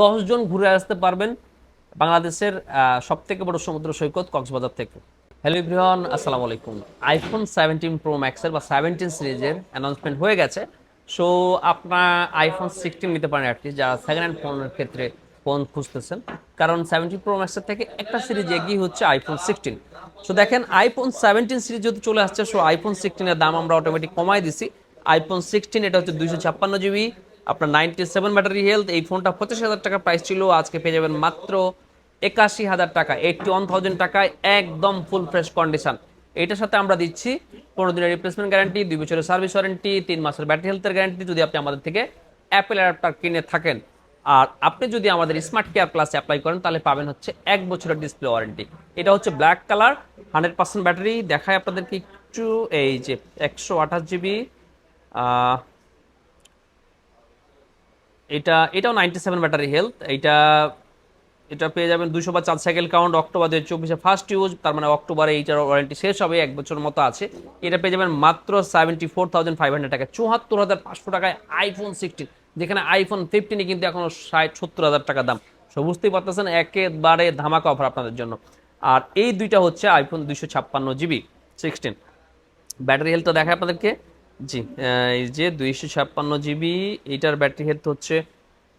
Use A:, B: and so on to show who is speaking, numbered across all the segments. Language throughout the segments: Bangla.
A: দশ জন ঘুরে আসতে পারবেন বাংলাদেশের সব থেকে বড় সমুদ্র সৈকত কক্সবাজার থেকে। হ্যালো ইব্রিহন আসসালামু আলাইকুম। আইফোন সেভেন্টিন প্রো ম্যাক্সের বা সেভেন্টিন সিরিজের অ্যানাউন্সমেন্ট হয়ে গেছে। সো আপনার আইফোন সিক্সটিন নিতে পারেন অ্যাটলিস্ট যারা সেকেন্ড হ্যান্ড ফোনের ক্ষেত্রে ফোন খুঁজতেছেন। কারণ সেভেন্টিন প্রো ম্যাক্সের থেকে একটা সিরিজ এগিয়ে হচ্ছে আইফোন সিক্সটিন সো দেখেন আইফোন সেভেন্টিন সিরিজ যদি চলে আসছে সো আইফোন সিক্সটিনের দাম আমরা অটোমেটিক কমাই দিছি। আইফোন সিক্সটিন এটা হচ্ছে দুইশো ছাপ্পান্ন জিবি আপনার নাইনটি সেভেন ব্যাটারি হেলথ এই ফোনটা পঁচিশ হাজার টাকা প্রাইস ছিল, আজকে পেয়ে যাবেন মাত্র একাশি হাজার টাকা। এইটটি ওয়ান থাউজেন্ড টাকায় একদম ফুল ফ্রেশ কন্ডিশন এইটার সাথে আমরা দিচ্ছি পনেরো দিনের রিপ্লেসমেন্ট গ্যারান্টি দুই বছরের সার্ভিস ওয়ারেন্টি তিন মাসের ব্যাটারি হেলথের গ্যারান্টি যদি আপনি আমাদের থেকে অ্যাপেল অ্যাডাপ্টার কিনে থাকেন। আর আপনি যদি আমাদের স্মার্ট কেয়ার ক্লাসে অ্যাপ্লাই করেন, তাহলে পাবেন হচ্ছে এক বছরের ডিসপ্লে ওয়ারেন্টি এটা হচ্ছে black colour hundred percent battery দেখায় আপনাদেরকে একটু, এই যে একশো আঠাশ জিবি এটা, এটাও নাইনটি সেভেন ব্যাটারি হেলথ এটা এটা পেয়ে যাবেন দুশো বা চার সাইকেল কাউন্ট অক্টোবর দু চব্বিশে ফার্স্ট ইউজ তার মানে অক্টোবরে এইটার ওয়ারেন্টি শেষ হবে, এক বছর মতো আছে। এটা পেয়ে যাবেন মাত্র seventy four thousand five hundred টাকা। চুয়াত্তর হাজার পাঁচশো টাকায় আইফোন সিক্সটিন যেখানে আইফোন ফিফটিনে কিন্তু এখনও ষাট, সত্তর হাজার টাকা দাম। সো বুঝতেই পারতেছেন, একেবারে ধামাকা অফার আপনাদের জন্য। আর এই দুইটা হচ্ছে আইফোন দুইশো ছাপ্পান্ন জিবি সিক্সটিন ব্যাটারি হেলথ তো দেখায় আপনাদেরকে। জি এই যে দুইশো ছাপ্পান্ন জিবি এইটার ব্যাটারি হেলথ হচ্ছে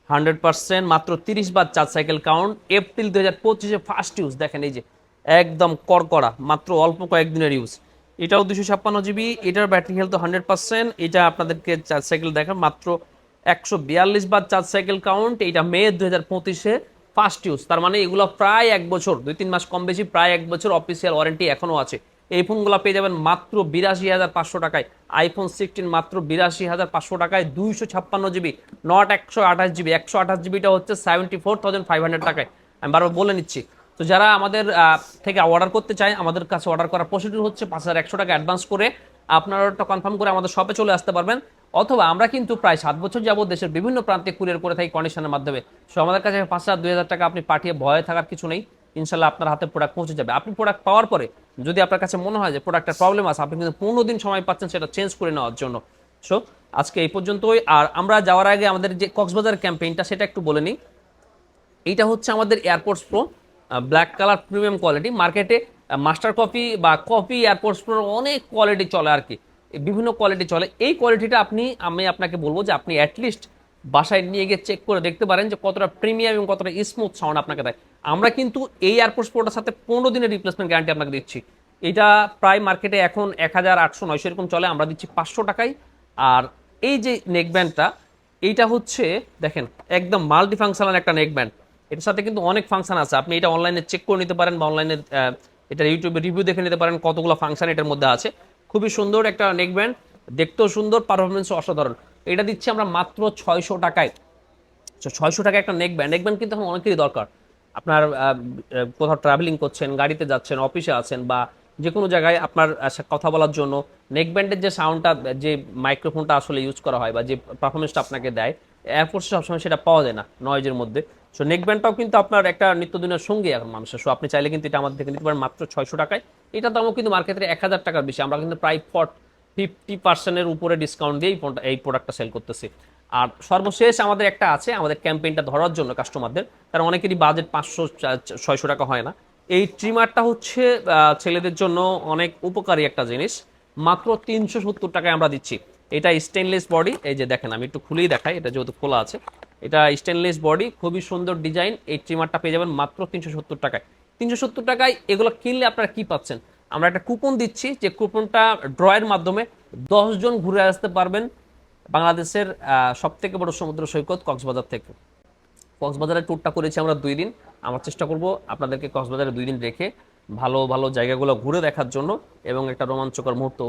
A: হান্ড্রেড পার্সেন্ট, মাত্র তিরিশ বার চার সাইকেল কাউন্ট। এপ্রিল দু হাজার পঁচিশে ফার্স্ট ইউজ দেখেন এই যে, একদম করকড়া মাত্র অল্প কয়েকদিনের ইউজ এটাও দুশো ছাপ্পান্ন জিবি, এটার ব্যাটারি হেলথ হান্ড্রেড পার্সেন্ট, এটা আপনাদেরকে চার সাইকেল দেখেন, মাত্র একশো বিয়াল্লিশ বার চার সাইকেল কাউন্ট এইটা মে দু হাজার পঁচিশে ফার্স্ট ইউজ তার মানে এগুলো প্রায় এক বছর, দুই তিন মাস কম বেশি, প্রায় এক বছর অফিসিয়াল ওয়ারেন্টি এখনও আছে। এই ফোনগুলো পেয়ে যাবেন মাত্র বিরাশি হাজার পাঁচশো টাকায়। আইফোন সিক্সটিন মাত্র বিরাশি হাজার পাঁচশো টাকায় দুইশো ছাপ্পান্ন জিবি নট একশো আঠাশ জিবি, একশো আঠাশ জিবিটা হচ্ছে seventy four thousand five hundred টাকায়। আমি বারবার বলে নিচ্ছি, তো যারা আমাদের থেকে অর্ডার করতে চায়, আমাদের কাছে অর্ডার করার প্রসিডিউর হচ্ছে পাঁচ হাজার একশো টাকা অ্যাডভান্স করে আপনারা ওটা কনফার্ম করে আমাদের শপে চলে আসতে পারবেন। অথবা আমরা কিন্তু প্রায় সাত বছর যাবত দেশের বিভিন্ন প্রান্তে কুরিয়ার করে থাকি কন্ডিশনের মাধ্যমে। সো আমাদের কাছে পাঁচ হাজার, দুই হাজার টাকা আপনি পাঠিয়ে ভয়ে থাকার কিছু নেই। ইনশাল্লাহ আপনার হাতে প্রোডাক্ট পৌঁছে যাবে। আপনি প্রোডাক্ট পাওয়ার পরে যদি আপনার কাছে মনে হয় যে প্রোডাক্টের প্রবলেম আছে, আপনি কিন্তু পনেরো দিন সময় পাচ্ছেন সেটা চেঞ্জ করে নেওয়ার জন্য। সো আজকে এই পর্যন্তই। আর আমরা যাওয়ার আগে আমাদের যে কক্সবাজার ক্যাম্পেইনটা সেটা একটু বলে নিই। এইটা হচ্ছে আমাদের AirPods pro black colour premium quality মার্কেটে মাস্টার কপি বা কফি এয়ারপোর্টস প্রো অনেক কোয়ালিটি চলে আর কি। বিভিন্ন কোয়ালিটি চলে। এই কোয়ালিটিটা আপনি, আমি আপনাকে বলব যে আপনি অ্যাটলিস্ট বাসায় নিয়ে গিয়ে চেক করে দেখতে পারেন যে কতটা প্রিমিয়াম এবং কতটা স্মুথ সাউন্ড আপনাকে দেয়। আমরা কিন্তু এই এয়ারপোর্টস প্রোটার সাথে পনেরো দিনের রিপ্লেসমেন্ট গ্যারান্টি আপনাকে দিচ্ছি। এটা প্রায় মার্কেটে এখন এক হাজার আটশো নয়শো এরকম চলে, আমরা দিচ্ছি পাঁচশো টাকায়। আর এই যে নেকব্যান্ডটা এইটা হচ্ছে, দেখেন, একদম মাল্টি ফাংশনাল একটা নেকব্যান্ড এটার সাথে কিন্তু অনেক ফাংশন আছে। আপনি এটা অনলাইনে চেক করে নিতে পারেন বা অনলাইনে এটা ইউটিউবে রিভিউ দেখে নিতে পারেন কতগুলো ফাংশন এটার মধ্যে আছে। খুবই সুন্দর একটা নেকব্যান্ড দেখতেও সুন্দর পারফরমেন্স অসাধারণ। এটা দিচ্ছি আমরা মাত্র ছয়শো টাকায়। ছয়শো টাকা একটা নেক ব্যান্ড নেক ব্যান্ড কিন্তু এখন অনেকেরই দরকার। আপনার কোথাও ট্রাভেলিং করছেন, গাড়িতে যাচ্ছেন অফিসে আছেন বা যে কোনো জায়গায় আপনার কথা বলার জন্য নেক ব্যান্ডের যে সাউন্ডটা যে মাইক্রোফোনটা আসলে ইউজ করা হয় বা যে পারফরমেন্সটা আপনাকে দেয় এয়ারফোর্সে সবসময় সেটা পাওয়া যায় না নয়েজের মধ্যে। সো নেক ব্যান্ডটাও কিন্তু আপনার একটা নিত্যদিনের সঙ্গী এখন মানুষের। সো আপনি চাইলে কিন্তু এটা আমাদের থেকে নিতে পারেন মাত্র ছয়শো টাকায়। এটা দামও কিন্তু মার্কেটে এক হাজার টাকার বেশি। আমরা কিন্তু প্রায় ফট ফিফটি পার্সেন্টের উপরে ডিসকাউন্ট দিয়ে এই প্রোডাক্টটা সেল করতেছি। আর সর্বশেষ আমাদের একটা আছে, আমাদের ক্যাম্পেইনটা ধরার জন্য কাস্টমারদের কারণ অনেকেরই বাজেট পাঁচশো ছয়শো টাকা হয় না। এই ট্রিমারটা হচ্ছে ছেলেদের জন্য অনেক উপকারী একটা জিনিস। মাত্র তিনশো সত্তর টাকায় আমরা দিচ্ছি। এটা স্টেনলেস বডি এই যে দেখেন, আমি একটু খুলেই দেখাই, এটা যেহেতু খোলা আছে। এটা স্টেনলেস বডি খুবই সুন্দর ডিজাইন এই ট্রিমারটা পেয়ে যাবেন মাত্র তিনশো সত্তর টাকায়। তিনশো সত্তর টাকায় এগুলো কিনলে আপনারা কি পাচ্ছেন? আমরা একটা কুপন দিচ্ছি, যে কুপনটা ড্রয়ের মাধ্যমে দশ জন ঘুরে আসতে পারবেন বাংলাদেশের সব থেকে বড় সমুদ্র সৈকত কক্সবাজার থেকে। কক্সবাজারের ট্যুরটা করেছি আমরা দুই দিন। আমার চেষ্টা করব আপনাদেরকে কক্সবাজারে দুই দিন রেখে ভালো ভালো জায়গাগুলো ঘুরে দেখার জন্য এবং একটা রোমাঞ্চকর মুহূর্ত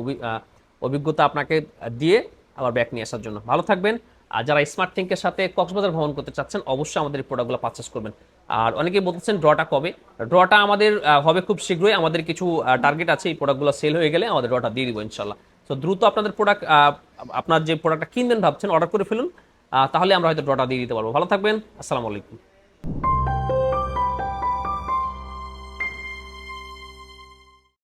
A: অভিজ্ঞতা আপনাকে দিয়ে আবার ব্যাক নিয়ে আসার জন্য। ভালো থাকবেন। আর যারা স্মার্ট থিঙ্কের সাথে কক্সবাজার ভ্রমণ করতে চাচ্ছেন, অবশ্যই আমাদের এই প্রোডাক্টগুলো পারচেস করবেন। আর অনেকে বলতেছেন ড্রটা কবে? ড্রটা আমাদের হবে খুব শীঘ্রই। আমাদের কিছু টার্গেট আছে, এই প্রোডাক্টগুলো সেল হয়ে গেলে আমাদের ড্রটা দিয়ে দিব ইনশাল্লাহ তো দ্রুত আপনাদের প্রোডাক্ট আপনার যে প্রোডাক্টটা কিনবেন ভাবছেন অর্ডার করে ফেলুন। তাহলে আমরা হয়তো ড্রটা দিয়ে দিতে পারব। ভালো থাকবেন, আসসালামু আলাইকুম।